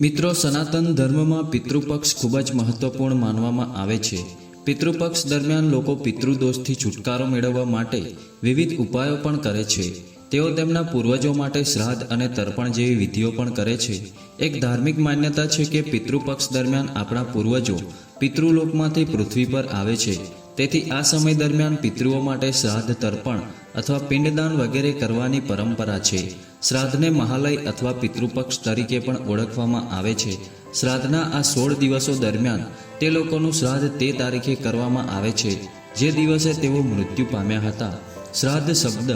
મિત્રો, સનાતન ધર્મમાં પિતૃપક્ષ ખૂબ જ મહત્વપૂર્ણ માનવામાં આવે છે. પિતૃપક્ષ દરમિયાન લોકો પિતૃદોષથી છુટકારો મેળવવા માટે વિવિધ ઉપાયો પણ કરે છે. તેઓ તેમના પૂર્વજો માટે શ્રાદ્ધ અને તર્પણ જેવી વિધિઓ પણ કરે છે. એક ધાર્મિક માન્યતા છે કે પિતૃપક્ષ દરમિયાન આપણા પૂર્વજો પિતૃલોકમાંથી પૃથ્વી પર આવે છે. તેથી આ સમય દરમિયાન પિતૃઓ માટે શ્રાદ્ધ, તર્પણ અથવા પિંડદાન વગેરે કરવાની પરંપરા છે. શ્રાદ્ધને મહાલય અથવા પિતૃપક્ષ તરીકે પણ ઓળખવામાં આવે છે. શ્રાદ્ધના આ સોળ દિવસો દરમિયાન તે લોકોનું શ્રાદ્ધ તે તારીખે કરવામાં આવે છે. જે દિવસે તેઓ મૃત્યુ પામ્યા હતા. શ્રાદ્ધ શબ્દ,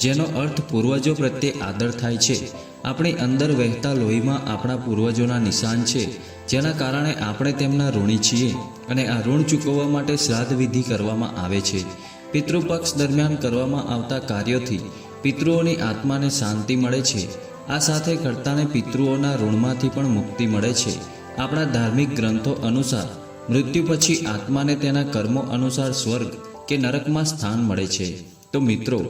જેનો અર્થ પૂર્વજો પ્રત્યે આદર થાય છે, આપણી અંદર વહેતા લોહીમાં આપણા પૂર્વજોના નિશાન છે, જેના કારણે આપણે તેમના ઋણી છીએ અને આ ઋણ ચૂકવવા માટે શ્રાદ્ધ વિધિ કરવામાં આવે છે. પિતૃપક્ષ દરમિયાન કરવામાં આવતા કાર્યોથી પિતૃઓની આત્માને શાંતિ મળે છે. આ સાથે કર્તાને પિતૃઓના ઋણમાંથી પણ મુક્તિ મળે છે. આપણા ધાર્મિક ગ્રંથો અનુસાર મૃત્યુ પછી આત્માને તેના કર્મો અનુસાર સ્વર્ગ કે નરકમાં સ્થાન મળે છે. તો મિત્રો,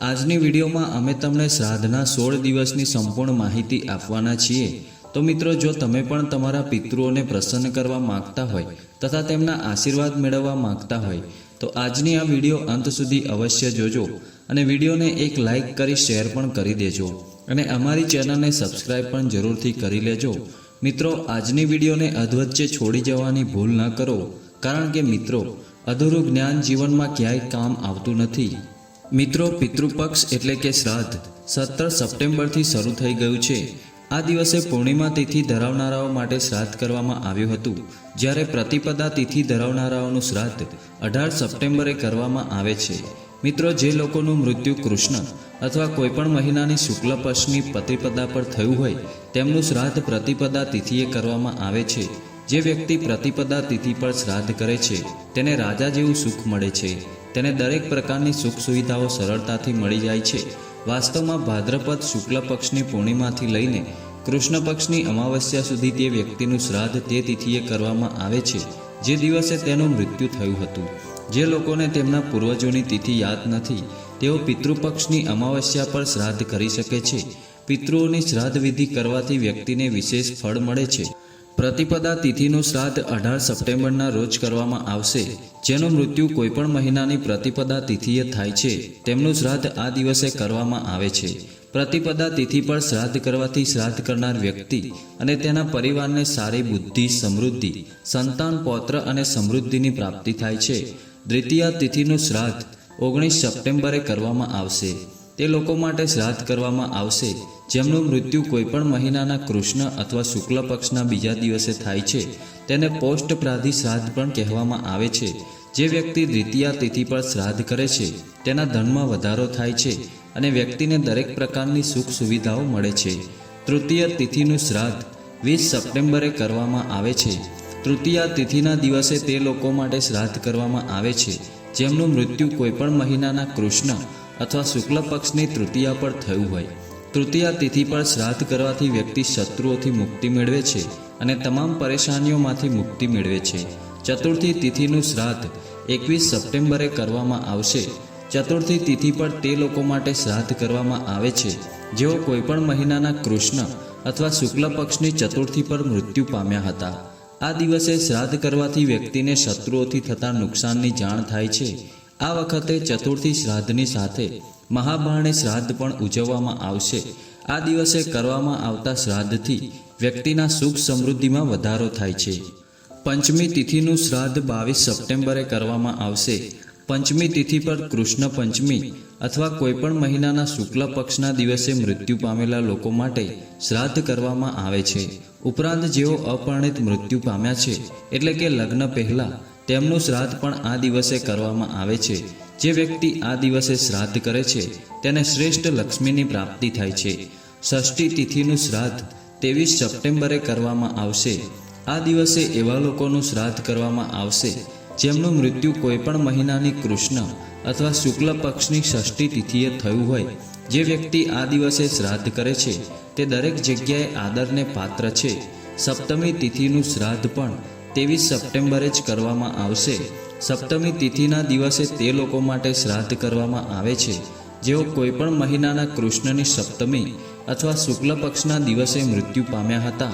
આજની વિડીયોમાં અમે તમને શ્રાદ્ધના સોળ દિવસની સંપૂર્ણ માહિતી આપવાના છીએ. તો મિત્રો, જો તમે પણ તમારા પિતૃઓને પ્રસન્ન કરવા માગતા હોય તથા તેમના આશીર્વાદ મેળવવા માગતા હોય તો આજની આ વીડિયો અંત સુધી અવશ્ય જોજો અને વિડીયોને એક લાઈક કરી શેર પણ કરી દેજો અને અમારી ચેનલને સબસ્ક્રાઇબ પણ જરૂરથી કરી લેજો. મિત્રો, આજની વિડીયોને અધવચ્ચે છોડી જવાની ભૂલ ન કરો, કારણ કે મિત્રો, અધૂરું જ્ઞાન જીવનમાં ક્યાંય કામ આવતું નથી. મિત્રો, પિતૃપક્ષ એટલે કે શ્રાદ્ધ. સત્તર સપ્ટેમ્બરથી શરૂ થઈ ગયું છે. આ દિવસે પૂર્ણિમા તિથિ ધરાવનારાઓ માટે શ્રાદ્ધ કરવામાં આવ્યું હતું. જ્યારે પ્રતિપદા તિથિ ધરાવનારાઓનું શ્રાદ્ધ અઢાર સપ્ટેમ્બરે કરવામાં આવે છે. મિત્રો, જે લોકોનું મૃત્યુ કૃષ્ણ અથવા કોઈપણ મહિનાની શુક્લ પક્ષની પ્રતિપદા પર થયું હોય, તેમનું શ્રાદ્ધ પ્રતિપદા તિથિએ કરવામાં આવે છે. જે વ્યક્તિ પ્રતિપદા તિથિ પર શ્રાદ્ધ કરે છે, તેને રાજા જેવું સુખ મળે છે. તેને દરેક પ્રકારની સુખ સુવિધાઓ સરળતાથી મળી જાય છે. વાસ્તવમાં ભાદ્રપદ શુક્લ પક્ષની પૂર્ણિમાથી લઈને કૃષ્ણ પક્ષની અમાવસ્યા સુધી તે વ્યક્તિનું શ્રાદ્ધ તે તિથિએ કરવામાં આવે છે, જે દિવસે તેનું મૃત્યુ થયું હતું. જે લોકોને તેમના પૂર્વજોની તિથિ યાદ નથી, તેઓ પિતૃપક્ષની અમાવસ્યા પર શ્રાદ્ધ કરી શકે છે. પિતૃઓની શ્રાદ્ધ વિધિ કરવાથી વ્યક્તિને વિશેષ ફળ મળે છે. પ્રતિપદા તિથિનું શ્રાદ્ધ અઢાર સપ્ટેમ્બરના રોજ કરવામાં આવશે, જેનું મૃત્યુ કોઈપણ મહિનાની પ્રતિપદા તિથિએ થાય છે. તેમનું શ્રાદ્ધ આ દિવસે કરવામાં આવે છે. પ્રતિપદા તિથિ પર શ્રાદ્ધ કરવાથી શ્રાદ્ધ કરનાર વ્યક્તિ અને તેના પરિવારને સારી બુદ્ધિ, સમૃદ્ધિ, સંતાન, પૌત્ર અને સમૃદ્ધિની પ્રાપ્તિ થાય છે. દ્વિતીય તિથિનું શ્રાદ્ધ ઓગણીસ સપ્ટેમ્બરે કરવામાં આવશે. તે લોકો માટે શ્રાદ્ધ કરવામાં આવશે. જેમનું મૃત્યુ કોઈપણ મહિનાના કૃષ્ણ અથવા શુક્લ પક્ષના બીજા દિવસે થાય છે, તેને પોસ્ટ પ્રાધિ શ્રાદ્ધ પણ કહેવામાં આવે છે. જે વ્યક્તિ દ્વિતીય તિથિ પર શ્રાદ્ધ કરે છે, તેના ધનમાં વધારો થાય છે અને વ્યક્તિને દરેક પ્રકારની સુખ સુવિધાઓ મળે છે. તૃતીય તિથિનું શ્રાદ્ધ વીસ સપ્ટેમ્બરે કરવામાં આવે છે. તૃતીય તિથિના દિવસે તે લોકો માટે શ્રાદ્ધ કરવામાં આવે છે, જેમનું મૃત્યુ કોઈપણ મહિનાના કૃષ્ણ અથવા શુક્લ પક્ષની તૃતીયા પર થયું હોય. તૃતીયા તિથિ પર શ્રાદ્ધ કરવાથી વ્યક્તિ શત્રુઓથી મુક્તિ મેળવે છે અને તમામ પરેશાનીઓમાંથી મુક્તિ મેળવે છે. ચતુર્થી તિથિનું શ્રાદ્ધ એકવીસ સપ્ટેમ્બરે કરવામાં આવશે. ચતુર્થી તિથિ પર તે લોકો માટે શ્રાદ્ધ કરવામાં આવે છે. જેઓ કોઈપણ મહિનાના કૃષ્ણ અથવા શુક્લ પક્ષની ચતુર્થી પર મૃત્યુ પામ્યા હતા. આ દિવસે શ્રાદ્ધ કરવાથી વ્યક્તિને શત્રુઓથી થતા નુકસાનની જાણ થાય છે. આ વખતે ચતુર્થી શ્રાદ્ધની સાથે મહાબારણી શ્રાદ્ધ પણ ઉજવવામાં આવશે. આ દિવસે કરવામાં આવતા શ્રાદ્ધથી વ્યક્તિના સુખ સમૃદ્ધિમાં વધારો થાય છે. પંચમી તિથિનું શ્રાદ્ધ બાવીસ સપ્ટેમ્બરે કરવામાં આવશે. પંચમી તિથિ પર કૃષ્ણ પંચમી અથવા કોઈપણ મહિનાના શુક્લ પક્ષના દિવસે મૃત્યુ પામેલા લોકો માટે શ્રાદ્ધ કરવામાં આવે છે. ઉપરાંત જેઓ અપરિણિત મૃત્યુ પામ્યા છે, એટલે કે લગ્ન પહેલા તેમનું શ્રાદ્ધ પણ આ દિવસે કરવામાં આવે છે. જે વ્યક્તિ આ દિવસે શ્રાદ્ધ કરે છે, તેને શ્રેષ્ઠ લક્ષ્મીની પ્રાપ્તિ થાય છે. ષષ્ઠી તિથિનું શ્રાદ્ધ ત્રેવીસ સપ્ટેમ્બરે કરવામાં આવશે. આ દિવસે એવા લોકોનું શ્રાદ્ધ કરવામાં આવશે, જેમનું મૃત્યુ કોઈપણ મહિનાની કૃષ્ણ અથવા શુક્લ પક્ષની ષષ્ઠી તિથિએ થયું હોય. જે વ્યક્તિ આ દિવસે શ્રાદ્ધ કરે છે, તે દરેક જગ્યાએ આદરને પાત્ર છે. સપ્તમી તિથિનું શ્રાદ્ધ પણ ત્રેવીસ સપ્ટેમ્બરે જ કરવામાં આવશે. સપ્તમી તિથિના દિવસે તે લોકો માટે શ્રાદ્ધ કરવામાં આવે છે. જેઓ કોઈપણ મહિનાના કૃષ્ણની સપ્તમી અથવા શુક્લ પક્ષના દિવસે મૃત્યુ પામ્યા હતા.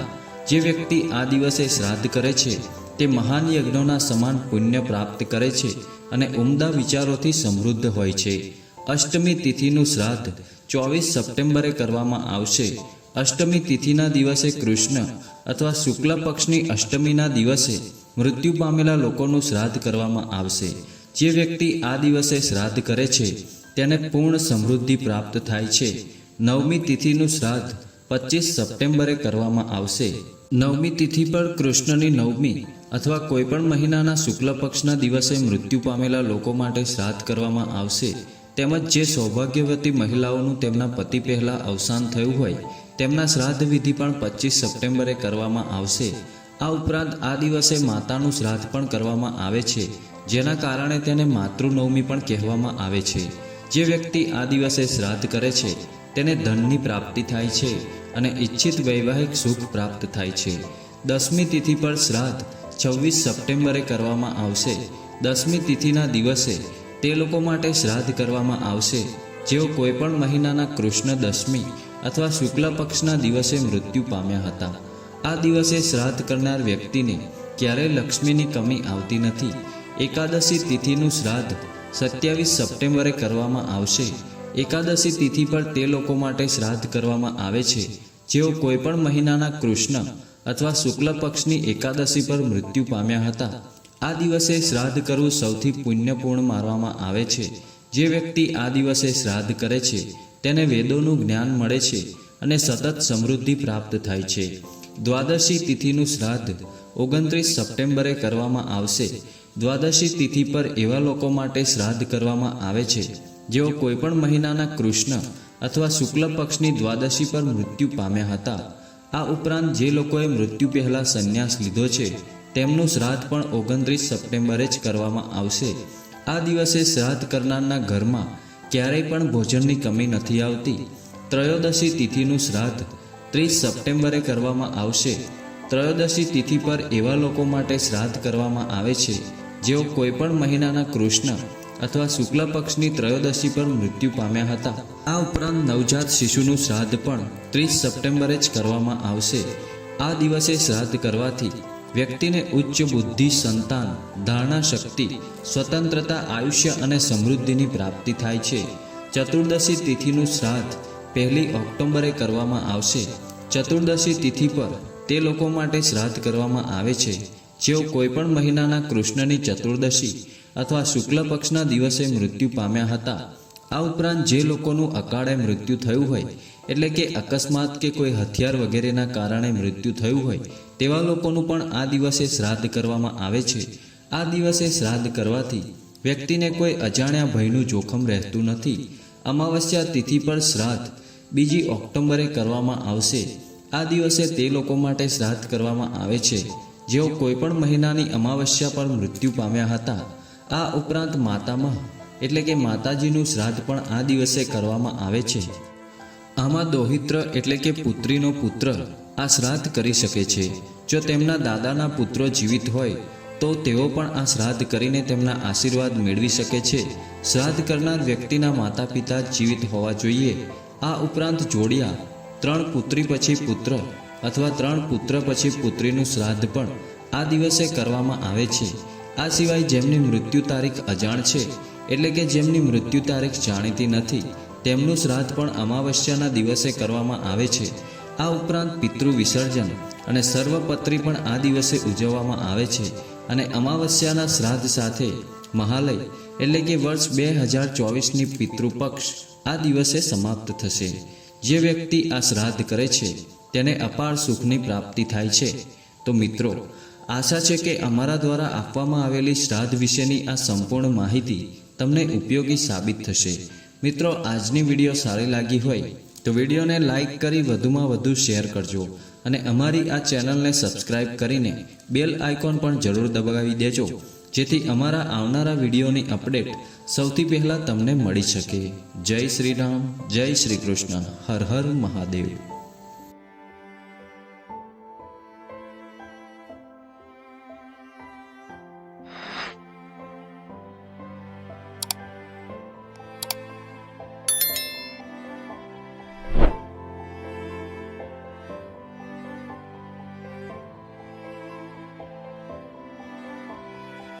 જે વ્યક્તિ આ દિવસે શ્રાદ્ધ કરે છે, તે મહાન યજ્ઞોના સમાન પુણ્ય પ્રાપ્ત કરે છે અને ઉમદા વિચારોથી સમૃદ્ધ હોય છે. અષ્ટમી તિથિનું શ્રાદ્ધ ચોવીસ સપ્ટેમ્બરે કરવામાં આવશે. અષ્ટમી તિથિના દિવસે કૃષ્ણ અથવા શુક્લ પક્ષની અષ્ટમીના દિવસે મૃત્યુ પામેલા લોકોનું શ્રાદ્ધ કરવામાં આવશે. જે વ્યક્તિ આ દિવસે શ્રાદ્ધ કરે છે, તેને પૂર્ણ સમૃદ્ધિ પ્રાપ્ત થાય છે. નવમી તિથિનું શ્રાદ્ધ પચીસ સપ્ટેમ્બરે કરવામાં આવશે. નવમી તિથિ પર કૃષ્ણની નવમી અથવા કોઈપણ મહિનાના શુક્લ પક્ષના દિવસે મૃત્યુ પામેલા લોકો માટે શ્રાદ્ધ કરવામાં આવશે. તેમજ જે સૌભાગ્યવતી મહિલાઓનું તેમના પતિ પહેલાં અવસાન થયું હોય, તેમના શ્રાદ્ધ વિધિ પણ પચીસ સપ્ટેમ્બરે કરવામાં આવશે. આ ઉપરાંત આ દિવસે માતાનું શ્રાદ્ધ પણ કરવામાં આવે છે, જેના કારણે તેને માતૃનવમી પણ કહેવામાં આવે છે. જે વ્યક્તિ આ દિવસે શ્રાદ્ધ કરે છે, તેને ધનની પ્રાપ્તિ થાય છે અને ઈચ્છિત વૈવાહિક સુખ પ્રાપ્ત થાય છે. દસમી તિથિ પર શ્રાદ્ધ છવ્વીસ સપ્ટેમ્બરે કરવામાં આવશે. દસમી તિથિના દિવસે તે લોકો માટે શ્રાદ્ધ કરવામાં આવશે. જેઓ કોઈપણ મહિનાના કૃષ્ણ દસમી અથવા શુક્લ પક્ષના દિવસે મૃત્યુ પામ્યા હતા. આ દિવસે શ્રાદ્ધ કરનાર વ્યક્તિને ક્યારેય લક્ષ્મીની કમી આવતી નથી. એકાદશી તિથિનું શ્રાદ્ધ સત્યાવીસ સપ્ટેમ્બરે કરવામાં આવશે. એકાદશી તિથિ પર તે લોકો માટે શ્રાદ્ધ કરવામાં આવે છે. જેઓ કોઈપણ મહિનાના કૃષ્ણ અથવા શુક્લ પક્ષની એકાદશી પર મૃત્યુ પામ્યા હતા. આ દિવસે શ્રાદ્ધ કરવું સૌથી પુણ્યપૂર્ણ માનવામાં આવે છે. જે વ્યક્તિ આ દિવસે શ્રાદ્ધ કરે છે, તેને વેદોનું જ્ઞાન મળે છે અને સતત સમૃદ્ધિ પ્રાપ્ત થાય છે. દ્વાદશી તિથિનું શ્રાદ્ધ ઓગણત્રીસ સપ્ટેમ્બરે કરવામાં આવશે. દ્વાદશી તિથિ પર એવા લોકો માટે શ્રાદ્ધ કરવામાં આવે છે, જેઓ કોઈપણ મહિનાના કૃષ્ણ અથવા શુક્લ પક્ષની દ્વાદશી પર મૃત્યુ પામ્યા હતા. આ ઉપરાંત જે લોકોએ મૃત્યુ પહેલાં સંન્યાસ લીધો છે, તેમનું શ્રાદ્ધ પણ ઓગણત્રીસ સપ્ટેમ્બરે જ કરવામાં આવશે. આ દિવસે શ્રાદ્ધ કરનારના ઘરમાં ક્યારેય પણ ભોજનની કમી નથી આવતી. ત્રયોદશી તિથિનું શ્રાદ્ધ ત્રીસ સપ્ટેમ્બરે કરવામાં આવશે. ત્રયોદશી તિથિ પર એવા લોકો માટે શ્રાદ્ધ કરવામાં આવે છે, જેઓ કોઈપણ મહિનાના કૃષ્ણ અથવા શુક્લ પક્ષની ત્રયોદશી પર મૃત્યુ પામ્યા હતા. આ ઉપરાંત નવજાત શિશુનું શ્રાદ્ધ પણ ત્રીસ સપ્ટેમ્બરે જ કરવામાં આવશે. આ દિવસે શ્રાદ્ધ કરવાથી વ્યક્તિને ઉચ્ચ બુદ્ધિ, સંતાન, ધારણા શક્તિ, સ્વતંત્રતા, આયુષ્ય અને સમૃદ્ધિની પ્રાપ્તિ થાય છે. ચતુર્દશી તિથિનું શ્રાદ્ધ પહેલી ઓક્ટોબરે કરવામાં આવશે. ચતુર્દશી તિથિ પર તે લોકો માટે શ્રાદ્ધ કરવામાં આવે છે. જેઓ કોઈપણ મહિનાના કૃષ્ણની ચતુર્દશી અથવા શુક્લ પક્ષના દિવસે મૃત્યુ પામ્યા હતા. આ ઉપરાંત જે લોકોનું અકાળે મૃત્યુ થયું હોય, એટલે કે અકસ્માત કે કોઈ હથિયાર વગેરેના કારણે મૃત્યુ થયું હોય, તેવા લોકોનું પણ આ દિવસે શ્રાદ્ધ કરવામાં આવે છે. આ દિવસે શ્રાદ્ધ કરવાથી વ્યક્તિને કોઈ અજાણ્યા ભયનું જોખમ રહેતું નથી. અમાવસ્યા તિથિ પર શ્રાદ્ધ બીજી ઓક્ટોબરે કરવામાં આવશે. આ દિવસે તે લોકો માટે શ્રાદ્ધ કરવામાં આવે છે. જેઓ કોઈપણ મહિનાની અમાવસ્યા પર મૃત્યુ પામ્યા હતા. આ ઉપરાંત માતામાં, એટલે કે માતાજીનું શ્રાદ્ધ પણ આ દિવસે કરવામાં આવે છે. આમાં દોહિત્ર એટલે કે પુત્રીનો પુત્ર આ શ્રાદ્ધ કરી શકે છે. જો તેમના દાદાના પુત્રો જીવિત હોય તો તેઓ પણ આ શ્રાદ્ધ કરીને તેમના આશીર્વાદ મેળવી શકે છે. શ્રાદ્ધ કરનાર વ્યક્તિના માતા પિતા જીવિત હોવા જોઈએ. આ ઉપરાંત જોડિયા, ત્રણ પુત્રી પછી પુત્ર અથવા ત્રણ પુત્ર પછી પુત્રીનું શ્રાદ્ધ પણ આ દિવસે કરવામાં આવે છે. આ સિવાય જેમની મૃત્યુ તારીખ અજાણ છે, એટલે કે જેમની મૃત્યુ તારીખ જાણીતી નથી, તેમનું શ્રાદ્ધ પણ અમાવસ્યાના દિવસે કરવામાં આવે છે. આ ઉપરાંત પિતૃ વિસર્જન અને સર્વપત્રી પણ આ દિવસે ઉજવવામાં આવે છે. અને અમાવસ્યાના શ્રાદ્ધ સાથે મહાલય એટલે કે વર્ષ બે હજાર ચોવીસની પિતૃપક્ષ આ દિવસે સમાપ્ત થશે. જે વ્યક્તિ આ શ્રાદ્ધ કરે છે, તેને અપાર સુખની પ્રાપ્તિ થાય છે. તો મિત્રો, આશા છે કે અમારા દ્વારા આપવામાં આવેલી શ્રાદ્ધ વિશેની આ સંપૂર્ણ માહિતી તમને ઉપયોગી સાબિત થશે. મિત્રો, આજની વીડિયો સારી લાગી હોય તો વિડીયોને લાઈક કરી વધુમાં વધુ શેર કરજો. અને અમારી આ ચેનલને સબસ્ક્રાઇબ કરીને બેલ આઇકોન પણ જરૂર દબાવી દેજો, જેથી અમારા આવનારા વિડીયોની અપડેટ સૌથી પહેલાં તમને મળી શકે. જય શ્રી રામ, જય શ્રી કૃષ્ણ, હર હર મહાદેવ.